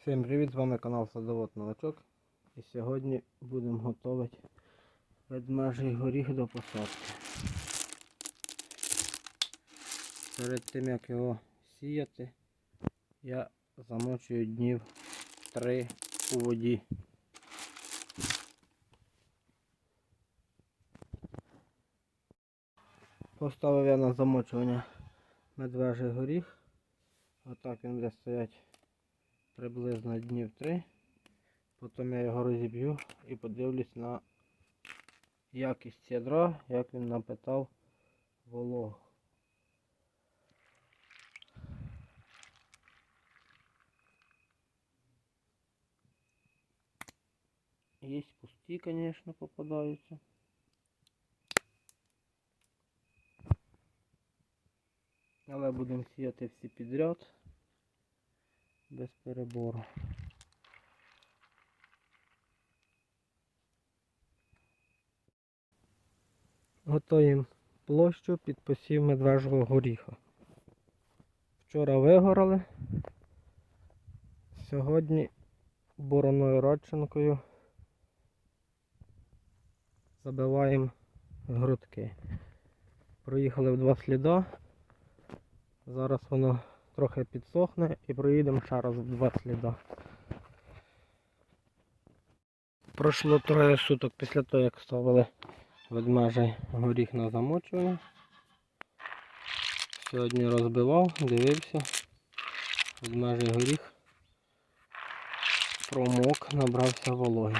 Всім привіт, з вами канал Садовод Новачок. І сьогодні будемо готувати ведмежий горіх до посадки. Перед тим як його сіяти, я замочую днів 3 у воді. Поставив я на замочування медвежий горіх. Отак він буде стояти приблизно днів 3. Потім я його розіб'ю і подивлюсь на якість ядра, як він напитав вологу. Є пусті, звісно, попадаються. Але будемо сіяти всі підряд без перебору. Готуємо площу під посів медвежого горіха. Вчора вигорали. Сьогодні бороною родчинкою забиваємо грудки. Проїхали в два сліда. Зараз воно трохи підсохне і проїдемо ще раз в два сліда. Пройшло троє суток після того, як ставили ведмежий горіх на замочування. Сьогодні розбивав, дивився. Ведмежий горіх промок, набрався вологи.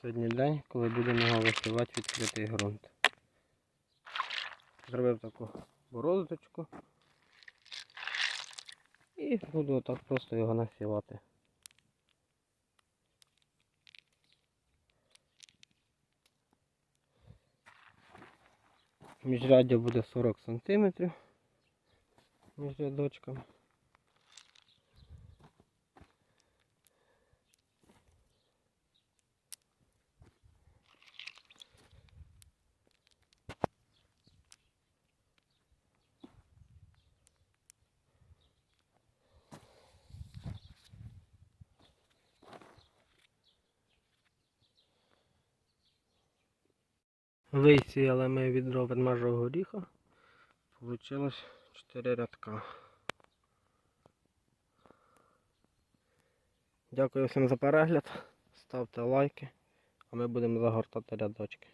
Сьогодні день, коли будемо його висівати відкритий ґрунт. Зробив таку борозочку. І буду отак просто його насівати. Міжряддя буде 40 см між рядочками. Висіяли ми відро ведмежого горіха. Получилось 4 рядка. Дякую всім за перегляд. Ставте лайки, а ми будемо загортати рядочки.